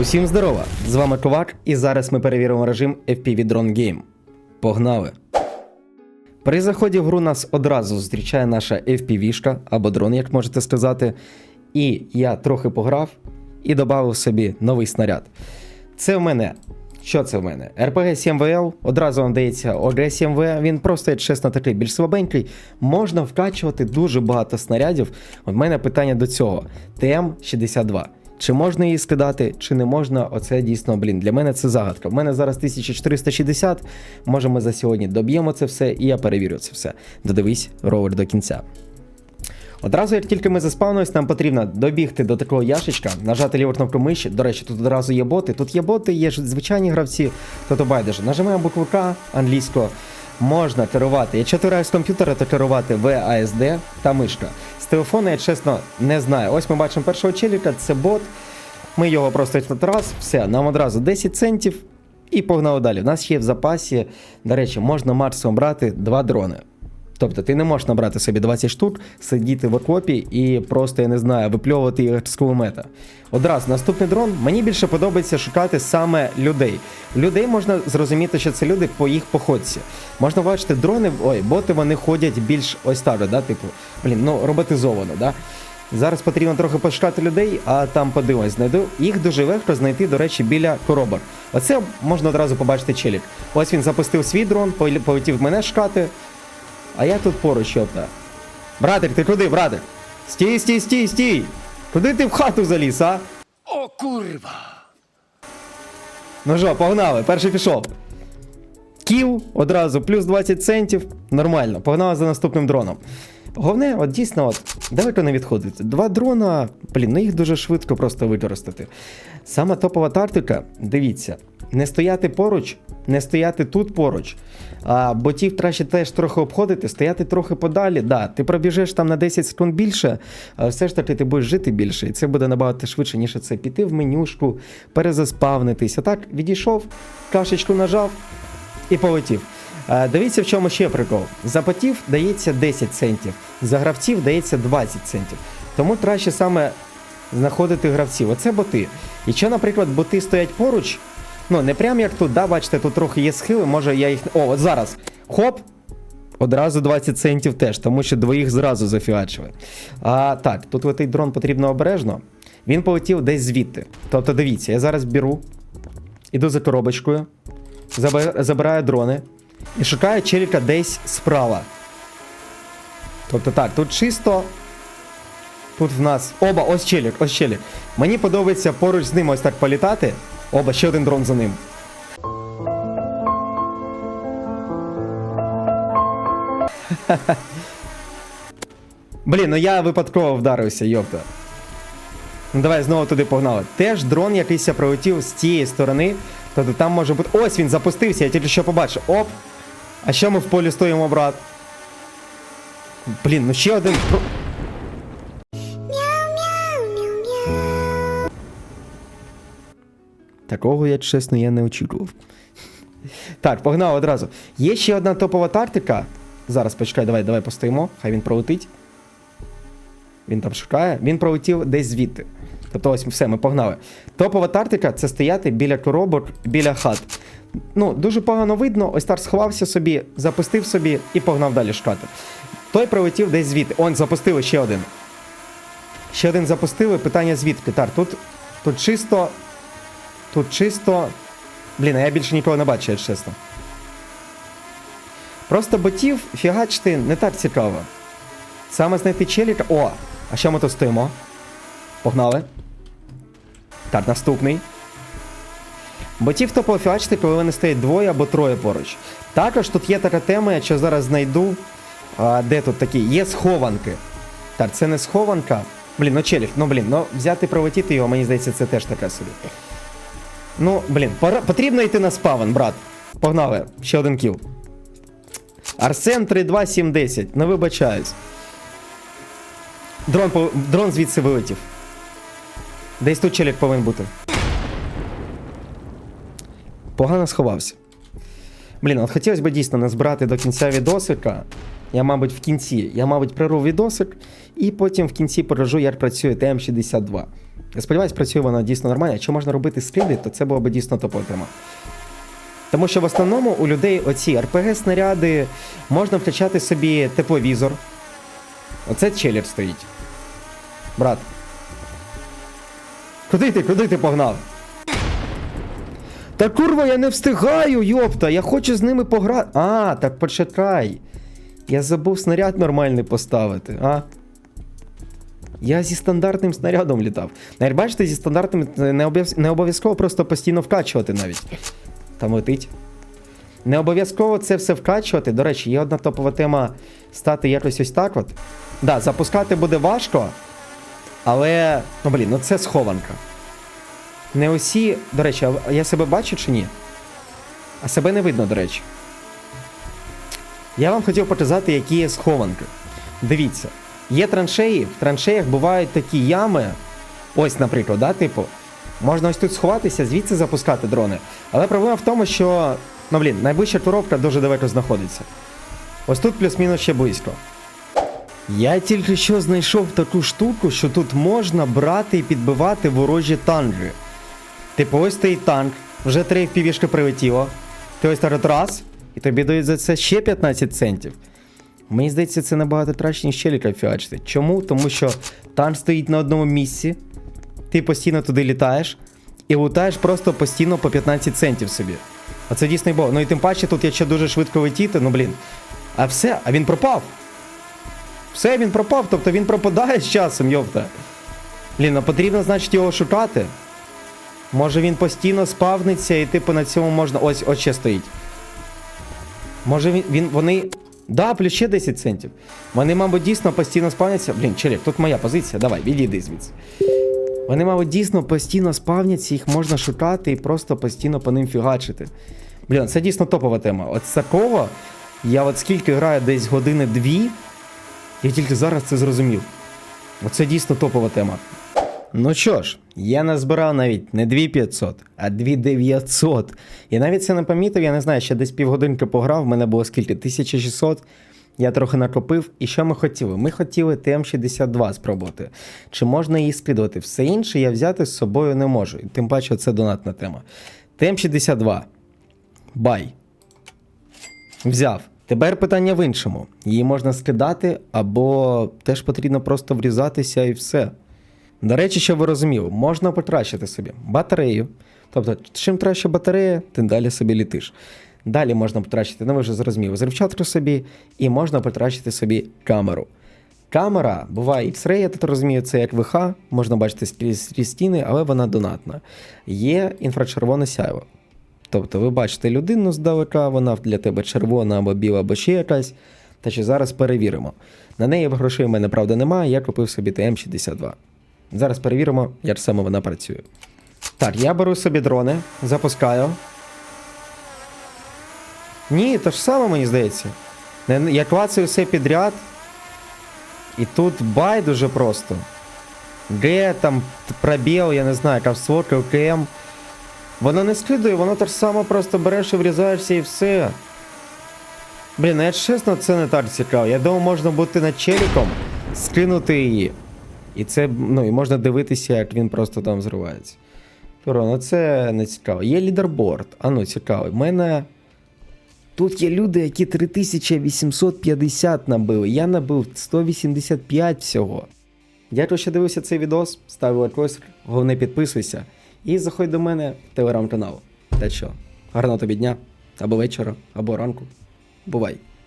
Усім здорова! З вами Ковак, і зараз ми перевіримо режим FPV Drone Game. Погнали! При заході в гру нас одразу зустрічає наша FPV-шка або дрон, як можете сказати. І я трохи пограв і додав собі новий снаряд. Це в мене. Що це в мене? RPG 7VL, одразу вам дається OG 7V, він просто, як чесно, такий більш слабенький. Можна вкачувати дуже багато снарядів. У мене питання до цього: ТМ-62. Чи можна її скидати, чи не можна, оце дійсно, блін, для мене це загадка. У мене зараз 1460, може ми за сьогодні доб'ємо це все, і я перевірю це все. Додивись ровер до кінця. Одразу, як тільки ми заспавнились, нам потрібно добігти до такого яшечка, нажати ліву кнопку миші. До речі, тут одразу є боти. Тут є боти, є звичайні гравці, то то байдуже. Нажимаємо букву К англійського. Можна керувати. Якщо ти граєш з комп'ютера, то керувати VASD та мишка. З телефона, я чесно не знаю. Ось ми бачимо першого челіка, це бот. Ми його просто раз, все, нам одразу 10 центів і погнали далі. У нас є в запасі, до речі, можна максимум брати два дрони. Тобто ти не можеш набрати собі 20 штук, сидіти в окопі і просто, я не знаю, випльовувати їх з кулемета. Одразу наступний дрон. Мені більше подобається шукати саме людей. Людей можна зрозуміти, що це люди по їх походці. Можна бачити дрони, ой, боти вони ходять більш ось так, да, типу, блін, ну роботизовано, да. Зараз потрібно трохи пошукати людей, а там подивимось, знайду. Їх дуже легко знайти, до речі, біля коробок. Оце можна одразу побачити челік. Ось він запустив свій дрон, полетів мене шукати. А я тут поруч, йопта. Братик, ти куди, братик? Стій, стій, стій, стій! Куди ти в хату заліз, а? О курва! Ну що, погнали, перший пішов. Кіл, одразу, плюс 20 центів. Нормально, погнали за наступним дроном. Головне, от дійсно, от, далеко не відходити. Два дрона, блін, ну їх дуже швидко просто використати. Сама топова тактика, дивіться, не стояти поруч, не стояти тут поруч. А ботів краще теж трохи обходити, стояти трохи подалі. Да, ти пробіжиш там на 10 секунд більше, але все ж таки ти будеш жити більше, і це буде набагато швидше, ніж це піти в менюшку, перезаспавнитись. А так відійшов, кашечку нажав і полетів. Е, Дивіться, в чому ще прикол. За ботів дається 10 центів, за гравців дається 20 центів. Тому краще саме знаходити гравців. Оце боти. Якщо, наприклад, боти стоять поруч, ну не прям як тут, да, бачите, тут трохи є схили, може я їх. О, от зараз. Хоп! Одразу 20 центів теж, тому що двоїх зразу зафіачили. А так, тут летить дрон потрібно обережно. Він полетів десь звідти. Тобто, дивіться, я зараз беру, іду за коробочкою, забираю дрони і шукаю челіка десь справа. Тобто так, тут чисто. Тут в нас. Оба, ось челік, ось челік. Мені подобається поруч з ним ось так політати. Оба, ще один дрон за ним. Блін, ну я випадково вдарився, йопта. Ну давай знову туди погнали. Теж дрон якийсь прилетів з тієї сторони. Тобто там може бути. Ось він запустився, я тільки що побачив. Оп! А що ми в полі стоїмо, брат? Блін, ну ще один. Такого, я чесно, я не очікував. Так, погнали одразу. Є ще одна топова тактика. Зараз почекай, давай, давай постоїмо, хай він пролетить. Він там шукає. Він пролетів десь звідти. Тобто ось все, ми погнали. Топова тактика це стояти біля коробок, біля хат. Ну, дуже погано видно, ось так сховався собі, запустив собі і погнав далі шукати. Той пролетів десь звідти. Он, запустили ще один. Ще один запустили. Питання звідки? Так, тут, тут чисто. Тут чисто. Блін, а я більше нікого не бачу, якщо чесно. Просто ботів фігачити не так цікаво. Саме знайти челіка. О! А що ми тут стоїмо? Погнали. Так, наступний. Ботів коли вони стоять двоє або троє поруч. Також тут є така тема, я що зараз знайду. А, де тут такі? Є схованки. Так, це не схованка. Блін, ну челік, ну блін, ну взяти пролетіти його, мені здається, це теж така собі. Ну, блін, пора... потрібно йти на спавен, брат. Погнали, ще один кіл. Арсен 32710, не вибачаюсь. Дрон, по- дрон звідси вилетів. Десь тут челік повинен бути. Погано сховався. Блін, от хотілося б дійсно назбирати до кінця відосика. Я, мабуть, в кінці. Я, мабуть, прерву відосик і потім в кінці покажу, як працює ТМ-62. Я сподіваюся, працює вона дійсно нормально. Якщо можна робити скиди, то це була б дійсно тема. Тому що в основному у людей оці РПГ-снаряди можна включати собі тепловізор. Оце челір стоїть. Брат. Куди ти? Куди ти погнав? Та курва, я не встигаю, йопта, я хочу з ними пограти. А, так почекай. Я забув снаряд нормальний поставити, а? Я зі стандартним снарядом літав. Навіть бачите, зі стандартним не, обов'яз- не обов'язково просто постійно вкачувати навіть. Там летить. Не обов'язково це все вкачувати. До речі, є одна топова тема стати якось ось так от. Да, запускати буде важко, але. Ну блін, ну це схованка. Не усі. До речі, я себе бачу чи ні? А себе не видно, до речі. Я вам хотів показати, які є схованки. Дивіться, є траншеї, в траншеях бувають такі ями. Ось, наприклад, да, типу, можна ось тут сховатися, звідси запускати дрони. Але проблема в тому, що, ну блін, найближча коробка дуже далеко знаходиться. Ось тут плюс-мінус ще близько. Я тільки що знайшов таку штуку, що тут можна брати і підбивати ворожі танки. Типу, ось стоїть танк, вже три півішки прилетіло. Ти ось так раз, і тобі дають за це ще 15 центів. Мені здається, це набагато краще, ніж челіка фіачити. Чому? Тому що танк стоїть на одному місці, ти постійно туди літаєш і лутаєш просто постійно по 15 центів собі. А це дійсно бо. Ну і тим паче тут якщо дуже швидко летіти, ну блін. А все, а він пропав. Все, він пропав, тобто він пропадає з часом, йовта. Блін, ну потрібно, значить, його шукати. Може він постійно спавниться і типу на цьому можна. Ось, ось ще стоїть. Може він, він вони. Да, плюс ще 10 центів. Вони, мабуть, дійсно постійно спавняться. Блін, челік, тут моя позиція. Давай, відійди звідси. Вони, мабуть, дійсно постійно спавняться, їх можна шукати і просто постійно по ним фігачити. Блін, це дійсно топова тема. От з такого я от скільки граю десь години дві, я тільки зараз це зрозумів. Оце дійсно топова тема. Ну що ж, я назбирав навіть не 2500, а 2900. І навіть це не помітив, я не знаю, ще десь півгодинки пограв, в мене було скільки? 1600. Я трохи накопив. І що ми хотіли? Ми хотіли ТМ-62 спробувати. Чи можна її скидувати? Все інше я взяти з собою не можу. Тим паче це донатна тема. ТМ-62. Бай. Взяв. Тепер питання в іншому. Її можна скидати, або теж потрібно просто врізатися і все. До речі, щоб ви розуміли, можна покращити собі батарею. Тобто, чим краще батарея, тим далі собі літиш. Далі можна покращити, ну ви вже зрозуміли, зривчатку собі, і можна покращити собі камеру. Камера буває X-Ray, я тут розумію, це як ВХ, можна бачити скрізь стіни, але вона донатна. Є інфрачервоне сяйво. Тобто ви бачите людину здалека, вона для тебе червона або біла, або ще якась. Та що зараз перевіримо. На неї грошей в мене, правда, немає, я купив собі ТМ-62. Зараз перевіримо, як саме вона працює. Так, я беру собі дрони, запускаю. Ні, то ж саме мені здається. Я клацаю все підряд. І тут байдуже просто. Г, там пробіл, я не знаю, капслот, ЛКМ. Воно не скидує, воно так само просто береш і врізаєшся і все. Блін, ну я чесно, це не так цікаво. Я думав, можна бути над челіком, скинути її. І це, ну, і можна дивитися, як він просто там зривається. Туро, ну це не цікаво. Є лідерборд. А ну, цікаво. У мене. Тут є люди, які 3850 набили. Я набив 185 всього. Дякую, що дивився цей відос. Став лайкос, головне підписуйся. І заходь до мене в телеграм-канал. Та що, гарного тобі дня, або вечора, або ранку. Бувай!